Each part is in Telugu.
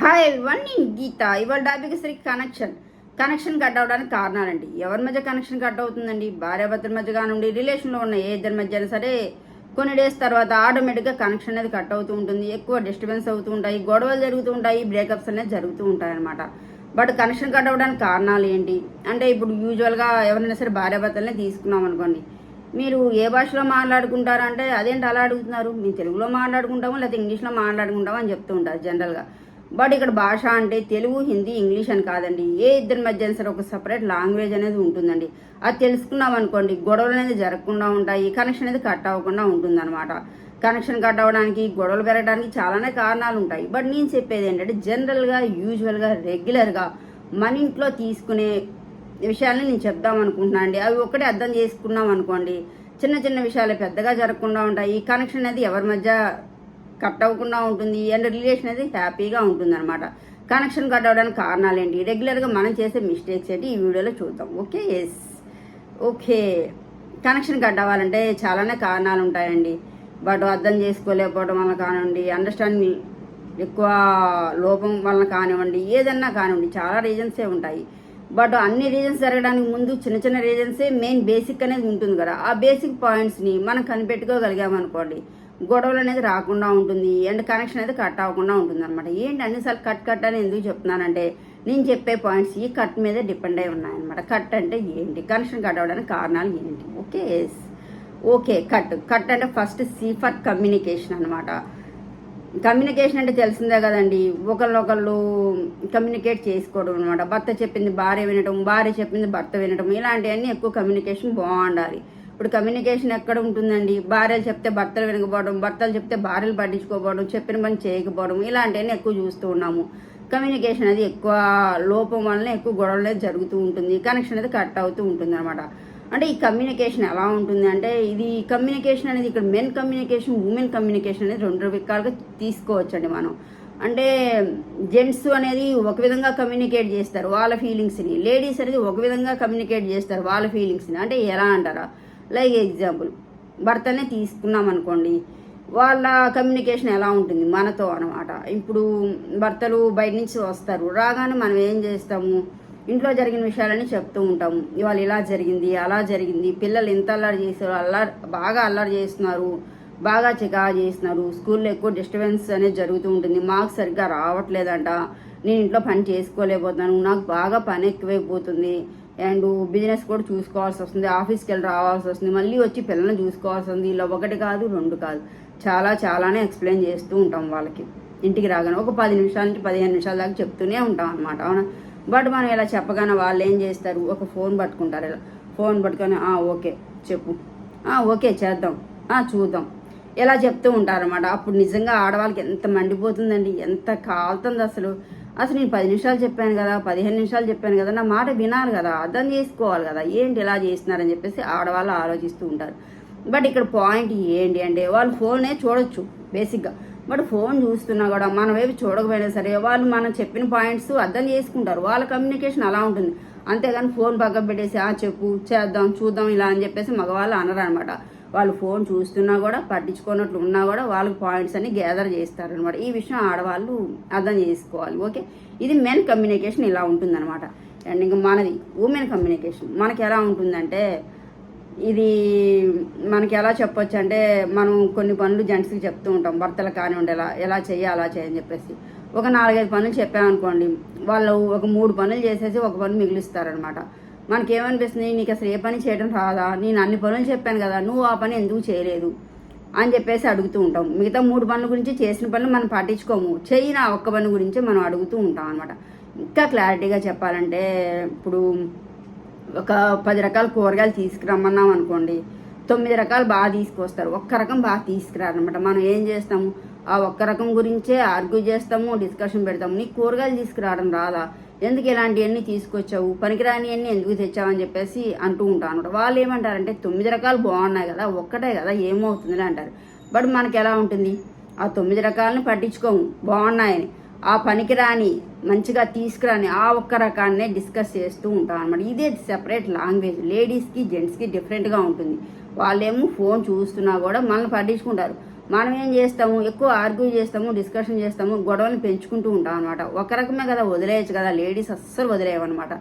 హాయ్ ఎవరి నేను గీత. ఇవాళ టాపిక్ శ్రీ కనెక్షన్ కనెక్షన్ కట్ అవడానికి కారణాలండి ఎవరి మధ్య కనెక్షన్ కట్ అవుతుందండి? భార్యాభర్తల మధ్య కానివ్వండి రిలేషన్లో ఉన్న ఏ ఇద్దరి మధ్య అయినా సరే కొన్ని డేస్ తర్వాత ఆటోమేటిక్గా కనెక్షన్ అనేది కట్ అవుతూ ఉంటుంది. ఎక్కువ డిస్టర్బెన్స్ అవుతూ ఉంటాయి గొడవలు జరుగుతూ ఉంటాయి బ్రేకప్స్ అనేది జరుగుతూ ఉంటాయి అనమాట బట్ కనెక్షన్ కట్ అవ్వడానికి కారణాలు ఏంటి అంటే ఇప్పుడు యూజువల్గా ఎవరైనా సరే భార్యాభర్తలనే తీసుకున్నాం అనుకోండి మీరు ఏ భాషలో మాట్లాడుకుంటారు అంటే అదేంటి అలా అడుగుతున్నారు? మేము తెలుగులో మాట్లాడుకుంటాము లేకపోతే ఇంగ్లీష్లో మాట్లాడుకుంటాము అని చెప్తూ ఉంటారు జనరల్గా. బట్ ఇక్కడ భాష అంటే తెలుగు హిందీ ఇంగ్లీష్ అని కాదండి. ఏ ఇద్దరి మధ్య సరే ఒక సపరేట్ లాంగ్వేజ్ అనేది ఉంటుందండి. అది తెలుసుకున్నాం అనుకోండి గొడవలు అనేది జరగకుండా ఉంటాయి కనెక్షన్ అనేది కట్ అవ్వకుండా ఉంటుందన్నమాట. కనెక్షన్ కట్ అవ్వడానికి గొడవలు పెరగడానికి చాలానే కారణాలు ఉంటాయి. బట్ నేను చెప్పేది ఏంటంటే జనరల్గా యూజువల్గా రెగ్యులర్గా మన ఇంట్లో తీసుకునే విషయాలను నేను చెప్దాం అనుకుంటున్నాను అండి. అవి ఒకటే అర్థం చేసుకున్నాం అనుకోండి చిన్న చిన్న విషయాలు పెద్దగా జరగకుండా ఉంటాయి. కనెక్షన్ అనేది ఎవరి మధ్య కట్ అవ్వకుండా ఉంటుంది. అండ్ రిలేషన్ అనేది హ్యాపీగా ఉంటుంది అనమాట కనెక్షన్ కట్ అవ్వడానికి కారణాలు ఏంటి? రెగ్యులర్గా మనం చేసే మిస్టేక్స్ ఏంటి? ఈ వీడియోలో చూద్దాం. Okay S okay connection cut అవ్వాలంటే చాలానే కారణాలు ఉంటాయండి. బట్ అర్థం చేసుకోలేకపోవడం వల్ల కానివ్వండి అండర్స్టాండింగ్ ఎక్కువ లోపం వలన కానివ్వండి ఏదన్నా కానివ్వండి చాలా రీజన్సే ఉంటాయి. బట్ అన్ని రీజన్స్ జరగడానికి ముందు చిన్న చిన్న రీజన్సే మెయిన్ బేసిక్ అనేది ఉంటుంది కదా. ఆ బేసిక్ పాయింట్స్ని మనం కనిపెట్టుకోగలిగామనుకోండి గొడవలు అనేది రాకుండా ఉంటుంది అండ్ కనెక్షన్ అనేది కట్ అవ్వకుండా ఉంటుంది అనమాట ఏంటి అన్నిసార్లు కట్ కట్ అని ఎందుకు చెప్తున్నానంటే నేను చెప్పే పాయింట్స్ ఈ కట్ మీద డిపెండ్ అయి ఉన్నాయన్నమాట. కట్ అంటే ఏంటి? కనెక్షన్ కట్ అవ్వడానికి కారణాలు ఏంటి? ఓకే ఓకే కట్ కట్ అంటే ఫస్ట్ సీ ఫర్ కమ్యూనికేషన్ అనమాట కమ్యూనికేషన్ అంటే తెలిసిందే కదండి. ఒకళ్ళొకళ్ళు కమ్యూనికేట్ చేసుకోవడం అనమాట భర్త చెప్పింది భార్య వినటం భార్య చెప్పింది భర్త వినటం ఇలాంటివన్నీ ఎక్కువ కమ్యూనికేషన్ బాగుండాలి. ఇప్పుడు కమ్యూనికేషన్ ఎక్కడ ఉంటుందండి? భార్యలు చెప్తే భర్తలు వినకపోవడం భర్తలు చెప్తే భార్యలు పట్టించుకోకపోవడం చెప్పిన పని చేయకపోవడం ఇలాంటివన్నీ ఎక్కువ చూస్తూ ఉన్నాము. కమ్యూనికేషన్ అది ఎక్కువ లోపం వలన ఎక్కువ గొడవలు అనేది జరుగుతూ ఉంటుంది. కనెక్షన్ అనేది కట్ అవుతూ ఉంటుంది అనమాట అంటే ఈ కమ్యూనికేషన్ ఎలా ఉంటుంది అంటే ఇది కమ్యూనికేషన్ అనేది ఇక్కడ మెన్ కమ్యూనికేషన్ ఉమెన్ కమ్యూనికేషన్ అనేది రెండు రకాలుగా తీసుకోవచ్చండి మనం. అంటే జెంట్స్ అనేది ఒక విధంగా కమ్యూనికేట్ చేస్తారు వాళ్ళ ఫీలింగ్స్ని లేడీస్ అనేది ఒక విధంగా కమ్యూనికేట్ చేస్తారు వాళ్ళ ఫీలింగ్స్ని అంటే ఎలా అంటారా? లైక్ ఎగ్జాంపుల్ భర్తనే తీసుకున్నాం అనుకోండి వాళ్ళ కమ్యూనికేషన్ ఎలా ఉంటుంది? మనతో అనమాట ఇప్పుడు భర్తలు బయట నుంచి వస్తారు రాగానే మనం ఏం చేస్తాము? ఇంట్లో జరిగిన విషయాలని చెప్తూ ఉంటాము ఇవాళ ఇలా జరిగింది అలా జరిగింది. పిల్లలు ఎంత అల్లరి చేశారు అల్లరి బాగా అల్లరి చేస్తున్నారు బాగా చికా చేస్తున్నారు. స్కూల్లో ఎక్కువ డిస్టర్బెన్స్ అనేది జరుగుతూ ఉంటుంది. మార్క్స్ సరిగ్గా రావట్లేదంట. నేను ఇంట్లో పని చేసుకోలేకపోతున్నాను. నాకు బాగా పని ఎక్కువైపోతుంది. అండ్ బిజినెస్ కూడా చూసుకోవాల్సి వస్తుంది. ఆఫీస్కి వెళ్ళి రావాల్సి వస్తుంది. మళ్ళీ వచ్చి పిల్లల్ని చూసుకోవాల్సి ఉంది ఇలా ఒకటి కాదు రెండు కాదు. చాలా చాలానే ఎక్స్ప్లెయిన్ చేస్తూ ఉంటాం వాళ్ళకి. ఇంటికి రాగానే ఒక పది నిమిషాల నుంచి పదిహేను నిమిషాల దాకా చెప్తూనే ఉంటాం అనమాట అవునా? బట్ మనం ఇలా చెప్పగానే వాళ్ళు ఏం చేస్తారు? ఒక ఫోన్ పట్టుకుంటారు ఇలా. ఫోన్ పట్టుకొని "ఆ, ఓకే చెప్పు. "ఆ, ఓకే చేద్దాం. "ఆ, చూద్దాం. ఇలా చెప్తూ ఉంటారన్నమాట. అప్పుడు నిజంగా ఆడవాళ్ళకి ఎంత మండిపోతుందండి ఎంత కాలుతుంది అసలు. అసలు నేను పది నిమిషాలు చెప్పాను కదా పదిహేను నిమిషాలు చెప్పాను కదా నా మాట వినాలి కదా అర్థం చేసుకోవాలి కదా ఏంటి ఇలా చేస్తున్నారని చెప్పేసి ఆడవాళ్ళు ఆలోచిస్తూ ఉంటారు. బట్ ఇక్కడ పాయింట్ ఏంటి అంటే వాళ్ళు ఫోనే చూడొచ్చు బేసిక్గా. బట్ ఫోన్ చూస్తున్నా కూడా మనం ఏవి చూడకపోయినా సరే వాళ్ళు మనం చెప్పిన పాయింట్స్ అర్థం చేసుకుంటారు. వాళ్ళ కమ్యూనికేషన్ అలా ఉంటుంది. అంతేగాని ఫోన్ పక్కన పెట్టేసి ఆ చెప్పు చేద్దాం చూద్దాం ఇలా అని చెప్పేసి మగవాళ్ళు అనరు అనమాట వాళ్ళు ఫోన్ చూస్తున్నా కూడా పట్టించుకున్నట్లు ఉన్నా కూడా వాళ్ళకి పాయింట్స్ అన్ని గ్యాదర్ చేస్తారనమాట ఈ విషయం ఆడవాళ్ళు అర్థం చేసుకోవాలి ఓకే? ఇది మెన్ కమ్యూనికేషన్ ఇలా ఉంటుందన్నమాట. అండ్ ఇంకా మనది ఉమెన్ కమ్యూనికేషన్. మనకి ఎలా ఉంటుందంటే ఇది మనకి ఎలా చెప్పొచ్చు అంటే మనం కొన్ని పనులు జెంట్స్కి చెప్తూ ఉంటాం భర్తలు కానివ్వండి ఎలా ఎలా చెయ్యి అలా చేయని చెప్పేసి. ఒక నాలుగైదు పనులు చెప్పామనుకోండి వాళ్ళు ఒక మూడు పనులు చేసేసి ఒక పని మిగిలిస్తారనమాట. మనకేమనిపిస్తుంది నీకు అసలు ఏ పని చేయడం రాదా నేను అన్ని పనులు చెప్పాను కదా నువ్వు ఆ పని ఎందుకు చేయలేదు అని చెప్పేసి అడుగుతూ ఉంటాం. మిగతా మూడు పనుల గురించి చేసిన పనులు మనం పట్టించుకోము. చెయ్యిన ఒక్క పని గురించి మనం అడుగుతూ ఉంటాం అనమాట. ఇంకా క్లారిటీగా చెప్పాలంటే ఇప్పుడు ఒక పది రకాల కూరగాయలు తీసుకురమ్మన్నాం అనుకోండి తొమ్మిది రకాలు బాగా తీసుకొస్తారు. ఒక్క రకం బాగా తీసుకురారనమాట మనం ఏం చేస్తాము? ఆ ఒక్క రకం గురించే ఆర్గ్యూ చేస్తాము డిస్కషన్ పెడతాము. నీకు కూరగాయలు తీసుకురావడం రాదా? ఎందుకు ఇలాంటివన్నీ తీసుకొచ్చావు? పనికిరానివన్నీ ఎందుకు తెచ్చావని చెప్పేసి అంటూ ఉంటాను అనమాట వాళ్ళు ఏమంటారంటే తొమ్మిది రకాలు బాగున్నాయి కదా ఒక్కటే కదా ఏమవుతుంది అంటారు. బట్ మనకి ఎలా ఉంటుంది? ఆ తొమ్మిది రకాలని పట్టించుకోము. బాగున్నాయని. ఆ పనికిరాని మంచిగా తీసుకురాని ఆ ఒక్క రకాన్నే డిస్కస్ చేస్తూ ఉంటాం అనమాట ఇదే సెపరేట్ లాంగ్వేజ్ లేడీస్కి జెంట్స్కి డిఫరెంట్గా ఉంటుంది. వాళ్ళేమో ఫోన్ చూస్తున్నా కూడా మనల్ని పట్టించుకుంటారు. మనం ఏం చేస్తాము? ఎక్కువ ఆర్గ్యూ చేస్తాము డిస్కషన్ చేస్తాము గొడవలు పెంచుకుంటూ ఉంటాం అనమాట ఒక రకమే కదా వదిలేయచ్చు కదా. లేడీస్ అస్సలు వదిలేయమన్నమాట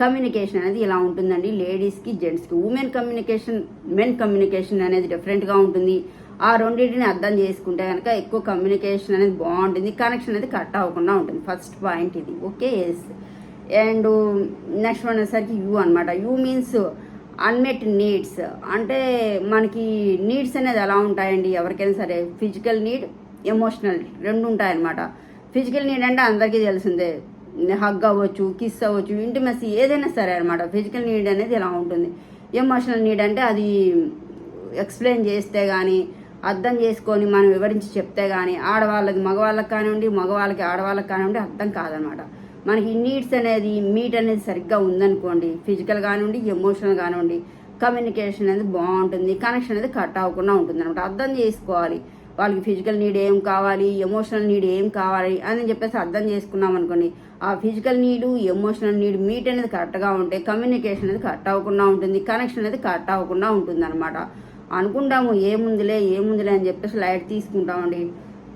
కమ్యూనికేషన్ అనేది ఇలా ఉంటుందండి. లేడీస్కి జెంట్స్కి. ఉమెన్ కమ్యూనికేషన్ మెన్ కమ్యూనికేషన్ అనేది డిఫరెంట్గా ఉంటుంది. ఆ రెండింటిని అర్థం చేసుకుంటే కనుక ఎక్కువ కమ్యూనికేషన్ అనేది బాగుంటుంది కనెక్షన్ అనేది కట్ అవ్వకుండా ఉంటుంది. ఫస్ట్ పాయింట్ ఇది. Okay S and next one వచ్చేసరికి యూ అనమాట యూ మీన్స్ అన్మెట్ నీడ్స్ అంటే మనకి నీడ్స్ అనేది ఎలా ఉంటాయండి? ఎవరికైనా సరే ఫిజికల్ నీడ్ ఎమోషనల్ రెండు ఉంటాయన్నమాట. ఫిజికల్ నీడ్ అంటే అందరికీ తెలిసిందే. హగ్ అవ్వచ్చు కిస్ అవ్వచ్చు ఇంటిమసీ ఏదైనా సరే అనమాట ఫిజికల్ నీడ్ అనేది ఎలా ఉంటుంది? ఎమోషనల్ నీడ్ అంటే అది ఎక్స్ప్లెయిన్ చేస్తే కానీ అర్థం చేసుకొని మనం వివరించి చెప్తే కానీ ఆడవాళ్ళకి మగవాళ్ళకి కానివ్వండి మగవాళ్ళకి ఆడవాళ్ళకి కానివ్వండి అర్థం కాదనమాట. మనకి నీడ్స్ అనేది మీట్ అనేది సరిగ్గా ఉందనుకోండి ఫిజికల్ కానివ్వండి ఎమోషనల్ కానివ్వండి కమ్యూనికేషన్ అనేది బాగుంటుంది కనెక్షన్ అనేది కట్ అవ్వకుండా ఉంటుంది అనమాట అర్థం చేసుకోవాలి. వాళ్ళకి ఫిజికల్ నీడ్ ఏం కావాలి ఎమోషనల్ నీడ్ ఏం కావాలి అని చెప్పేసి అర్థం చేసుకున్నాం అనుకోండి ఆ physical need emotional need meet అనేది కరెక్ట్గా ఉంటే కమ్యూనికేషన్ అనేది కట్ అవ్వకుండా ఉంటుంది కనెక్షన్ అనేది కట్ అవ్వకుండా ఉంటుంది అనమాట అనుకుంటాము ఏముందిలే ఏముందిలే అని చెప్పేసి లైట్ తీసుకుంటామండి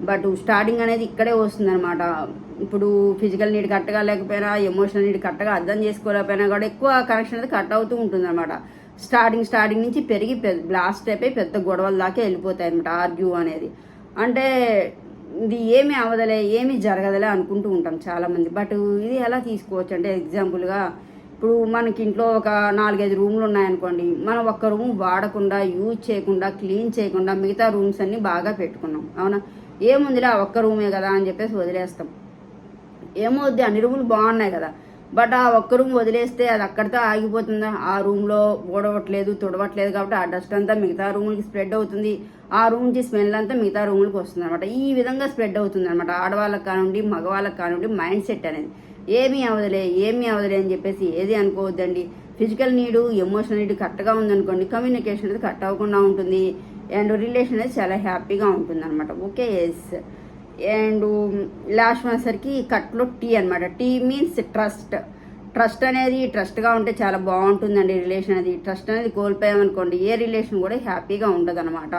బట్ స్టార్టింగ్ అనేది ఇక్కడే వస్తుంది అనమాట ఇప్పుడు ఫిజికల్ నీడ్ కట్టగా లేకపోయినా ఎమోషనల్ నీడ్ కట్టగా అర్థం చేసుకోలేకపోయినా కూడా ఎక్కువ కనెక్షన్ అనేది కట్ అవుతూ ఉంటుంది అనమాట స్టార్టింగ్ స్టార్టింగ్ నుంచి పెరిగి బ్లాస్ట్ అయిపోయి పెద్ద గొడవల దాకా వెళ్ళిపోతాయి అనమాట ఆర్గ్యూ అనేది. అంటే ఇది ఏమి అవ్వదలే ఏమి జరగదలే అనుకుంటూ ఉంటాం చాలామంది. బట్ ఇది ఎలా తీసుకోవచ్చు అంటే ఎగ్జాంపుల్గా ఇప్పుడు మనకి ఇంట్లో ఒక నాలుగైదు రూమ్లు ఉన్నాయనుకోండి మనం ఒక్క రూమ్ వాడకుండా యూజ్ చేయకుండా క్లీన్ చేయకుండా మిగతా రూమ్స్ అన్నీ బాగా పెట్టుకున్నాం అవునా? ఏముందిలే ఆ ఒక్క రూమే కదా అని చెప్పేసి వదిలేస్తాం. ఏమవుద్ది? అన్ని రూములు బాగున్నాయి కదా. బట్ ఆ ఒక్క రూమ్ వదిలేస్తే అది అక్కడితో ఆగిపోతుందా? ఆ రూమ్లో ఊడవట్లేదు తుడవట్లేదు కాబట్టి ఆ డస్ట్ అంతా మిగతా రూములకి స్ప్రెడ్ అవుతుంది. ఆ రూమ్ నుంచి స్మెల్ అంతా మిగతా రూములకి వస్తుంది అనమాట ఈ విధంగా స్ప్రెడ్ అవుతుంది అనమాట ఆడవాళ్ళకి కానివ్వండి మగవాళ్ళకి కానివ్వండి మైండ్ సెట్ అనేది. ఏమీ అవదులే ఏమీ అవదులే అని చెప్పేసి ఏది అనుకోవద్దండి. ఫిజికల్ నీడు ఎమోషనల్ నీడు కరెక్ట్గా ఉందనుకోండి కమ్యూనికేషన్ అనేది కట్ అవ్వకుండా ఉంటుంది. అండ్ రిలేషన్ అనేది చాలా హ్యాపీగా ఉంటుంది అనమాట ఓకే ఎస్ అండ్ లాస్ట్ వచ్చేసరికి కట్లో టీ అనమాట టీ మీన్స్ ట్రస్ట్ ట్రస్ట్ అనేది ట్రస్ట్గా ఉంటే చాలా బాగుంటుందండి రిలేషన్ అనేది. ట్రస్ట్ అనేది కోల్పోయామనుకోండి ఏ రిలేషన్ కూడా హ్యాపీగా ఉండదు అనమాట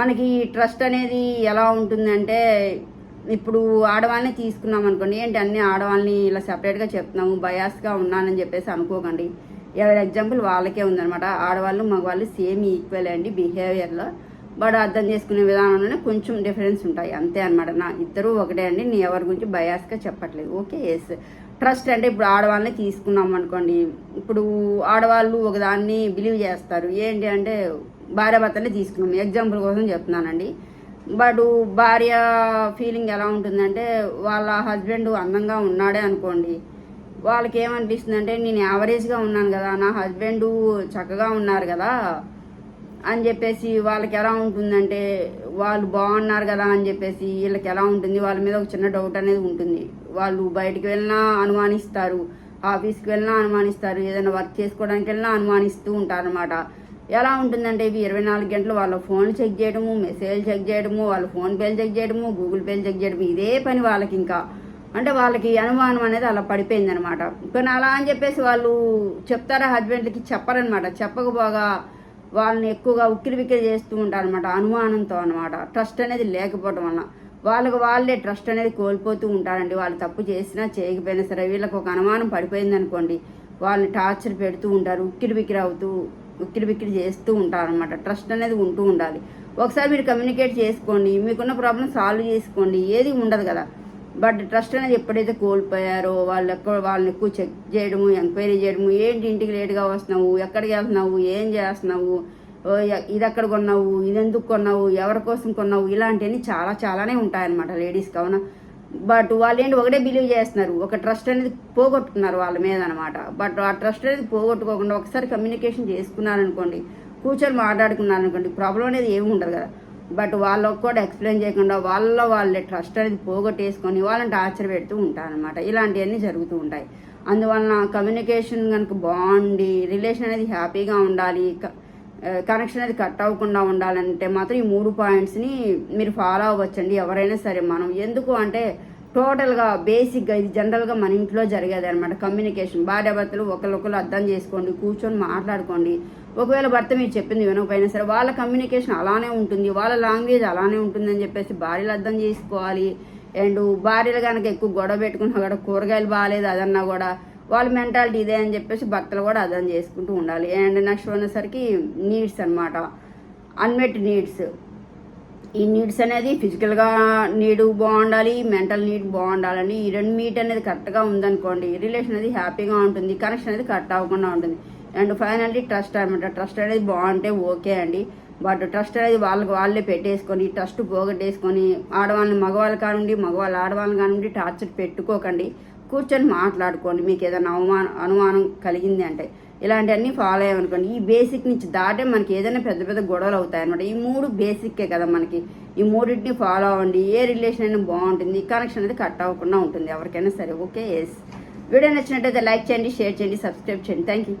మనకి ట్రస్ట్ అనేది ఎలా ఉంటుందంటే ఇప్పుడు ఆడవాళ్ళని తీసుకున్నాం అనుకోండి ఏంటి అన్ని ఆడవాళ్ళని ఇలా సెపరేట్గా చెప్తున్నాము బయాస్గా ఉన్నానని చెప్పేసి అనుకోకండి. ఎవరి ఎగ్జాంపుల్ వాళ్ళకే ఉందనమాట ఆడవాళ్ళు మగవాళ్ళు సేమ్ ఈక్వల్ అండి బిహేవియర్లో బట్ అర్థం చేసుకునే విధానంలోనే కొంచెం డిఫరెన్స్ ఉంటాయి. అంతే అనమాట నా ఇద్దరు ఒకటే అండి. నేను ఎవరి గురించి బయాస్గా చెప్పట్లేదు. ఓకే ఎస్ ట్రస్ట్ అంటే ఇప్పుడు ఆడవాళ్ళని తీసుకున్నాం అనుకోండి ఇప్పుడు ఆడవాళ్ళు ఒకదాన్ని బిలీవ్ చేస్తారు. ఏంటి అంటే భార్యాభర్తనే తీసుకున్నాం. ఎగ్జాంపుల్ కోసం చెప్తున్నానండి. వాడు భార్య ఫీలింగ్ ఎలా ఉంటుందంటే వాళ్ళ హస్బెండ్ అందంగా ఉన్నాడే అనుకోండి. వాళ్ళకి ఏమనిపిస్తుంది అంటే నేను యావరేజ్గా ఉన్నాను కదా నా హస్బెండ్ చక్కగా ఉన్నారు కదా అని చెప్పేసి వాళ్ళకి ఎలా ఉంటుందంటే వాళ్ళు బాగున్నారు కదా అని చెప్పేసి వీళ్ళకి ఎలా ఉంటుంది వాళ్ళ మీద ఒక చిన్న డౌట్ అనేది ఉంటుంది. వాళ్ళు బయటికి వెళ్ళినా అనుమానిస్తారు ఆఫీస్కి వెళ్ళినా అనుమానిస్తారు ఏదైనా వర్క్ చేసుకోవడానికి వెళ్ళినా అనుమానిస్తూ ఉంటారు అనమాట ఎలా ఉంటుందంటే ఇవి ఇరవై నాలుగు గంటలు వాళ్ళ ఫోన్ చెక్ చేయడము మెసేజ్ చెక్ చేయడము వాళ్ళ ఫోన్ పేలు చెక్ చేయడము గూగుల్ పేలు చెక్ చేయడము ఇదే పని వాళ్ళకి ఇంకా. అంటే వాళ్ళకి అనుమానం అనేది అలా పడిపోయింది అనమాట కానీ అలా అని చెప్పేసి వాళ్ళు చెప్తారా హస్బెండ్కి చెప్పరనమాట. చెప్పకపోగా వాళ్ళని ఎక్కువగా ఉక్కిరి బిక్కిరి చేస్తూ ఉంటారు అనమాట అనుమానంతో అనమాట. ట్రస్ట్ అనేది లేకపోవడం వలన. వాళ్ళకి వాళ్ళే ట్రస్ట్ అనేది కోల్పోతూ ఉంటారండి. వాళ్ళు తప్పు చేసినా చేయకపోయినా సరే వీళ్ళకి ఒక అనుమానం పడిపోయింది అనుకోండి వాళ్ళని టార్చర్ పెడుతూ ఉంటారు ఉక్కిరి బిక్కిరి అవుతూ ఉక్కిరి బిక్కిరి చేస్తూ ఉంటారనమాట ట్రస్ట్ అనేది ఉంటూ ఉండాలి. ఒకసారి మీరు కమ్యూనికేట్ చేసుకోండి మీకున్న ప్రాబ్లం సాల్వ్ చేసుకోండి ఏది ఉండదు కదా. బట్ ట్రస్ట్ అనేది ఎప్పుడైతే కోల్పోయారో వాళ్ళు ఎక్కడ వాళ్ళని ఎక్కువ చెక్ చేయడము ఎంక్వైరీ చేయడము ఏంటి ఇంటికి లేట్గా వస్తున్నావు ఎక్కడికి వెళ్తున్నావు ఏం చేస్తున్నావు ఓ, ఇది ఎక్కడ కొన్నావు ఇది ఎందుకు కొన్నావు ఎవరి కోసం కొన్నావు ఇలాంటివన్నీ చాలా చాలానే ఉంటాయన్నమాట లేడీస్ కావున బట్ వాళ్ళు ఏంటి ఒకటే బిలీవ్ చేస్తున్నారు. ఒక ట్రస్ట్ అనేది పోగొట్టుకున్నారు వాళ్ళ మీద అనమాట బట్ ఆ ట్రస్ట్ అనేది పోగొట్టుకోకుండా ఒకసారి కమ్యూనికేషన్ చేసుకున్నారనుకోండి కూర్చొని మాట్లాడుకున్నారనుకోండి ప్రాబ్లం అనేది ఏమి ఉండదు కదా. బట్ వాళ్ళకు కూడా ఎక్స్ప్లెయిన్ చేయకుండా వాళ్ళ వాళ్ళే ట్రస్ట్ అనేది పోగొట్టేసుకొని వాళ్ళని టార్చర్ పెడుతూ ఉంటారనమాట ఇలాంటివన్నీ జరుగుతూ ఉంటాయి. అందువలన కమ్యూనికేషన్ కనుక బాగుండి రిలేషన్ అనేది హ్యాపీగా ఉండాలి కనెక్షన్ అనేది కట్ అవ్వకుండా ఉండాలంటే మాత్రం ఈ మూడు పాయింట్స్ని మీరు ఫాలో అవ్వచ్చండి ఎవరైనా సరే మనం. ఎందుకు అంటే టోటల్గా బేసిక్గా ఇది జనరల్గా మన ఇంట్లో జరిగేది అనమాట కమ్యూనికేషన్ భార్యాభర్తలు ఒకరికొకరు అర్థం చేసుకోండి కూర్చొని మాట్లాడుకోండి. ఒకవేళ భర్త మీరు చెప్పింది వినకపోయినా సరే వాళ్ళ కమ్యూనికేషన్ అలానే ఉంటుంది వాళ్ళ లాంగ్వేజ్ అలానే ఉంటుందని చెప్పేసి భార్యలు అర్థం చేసుకోవాలి. అండ్ భార్యలు కనుక ఎక్కువ గొడవ పెట్టుకున్నా కూడా కూరగాయలు బాగాలేదు అదన్నా కూడా వాళ్ళ మెంటాలిటీ ఇదే అని చెప్పేసి భర్తలు కూడా అర్థం చేసుకుంటూ ఉండాలి. అండ్ నెక్స్ట్ వచ్చేసరికి నీడ్స్ అన్నమాట. అన్మెట్ నీడ్స్ ఈ నీడ్స్ అనేది ఫిజికల్గా నీడు బాగుండాలి మెంటల్ నీడ్ బాగుండాలని ఈ రెండు మీట్ అనేది కరెక్ట్గా ఉందనుకోండి రిలేషన్ అనేది హ్యాపీగా ఉంటుంది కనెక్షన్ అనేది కట్ అవ్వకుండా ఉంటుంది. అండ్ ఫైనల్లీ ట్రస్ట్ అనమాట ట్రస్ట్ అనేది బాగుంటే ఓకే అండి. బట్ ట్రస్ట్ అనేది వాళ్ళకి వాళ్ళే పెట్టేసుకొని ట్రస్ట్ పోగొట్టేసుకొని ఆడవాళ్ళని మగవాళ్ళు కానివ్వండి మగవాళ్ళు ఆడవాళ్ళని కానివ్వండి టార్చర్ పెట్టుకోకండి. కూర్చొని మాట్లాడుకోండి. మీకు ఏదైనా అవమానం అనుమానం కలిగింది అంటే ఇలాంటివన్నీ ఫాలో అయ్యామనుకోండి. ఈ బేసిక్ నుంచి దాటే మనకి ఏదైనా పెద్ద పెద్ద గొడవలు అవుతాయి అనమాట ఈ మూడు బేసిక్కే కదా మనకి. ఈ మూడింటిని ఫాలో అవ్వండి. ఏ రిలేషన్ అయినా బాగుంటుంది. కనెక్షన్ అనేది కట్ అవ్వకుండా ఉంటుంది ఎవరికైనా సరే. ఓకే ఎస్ వీడియో నచ్చినట్టయితే లైక్ చేయండి షేర్ చేయండి సబ్స్క్రైబ్ చేయండి. Thank you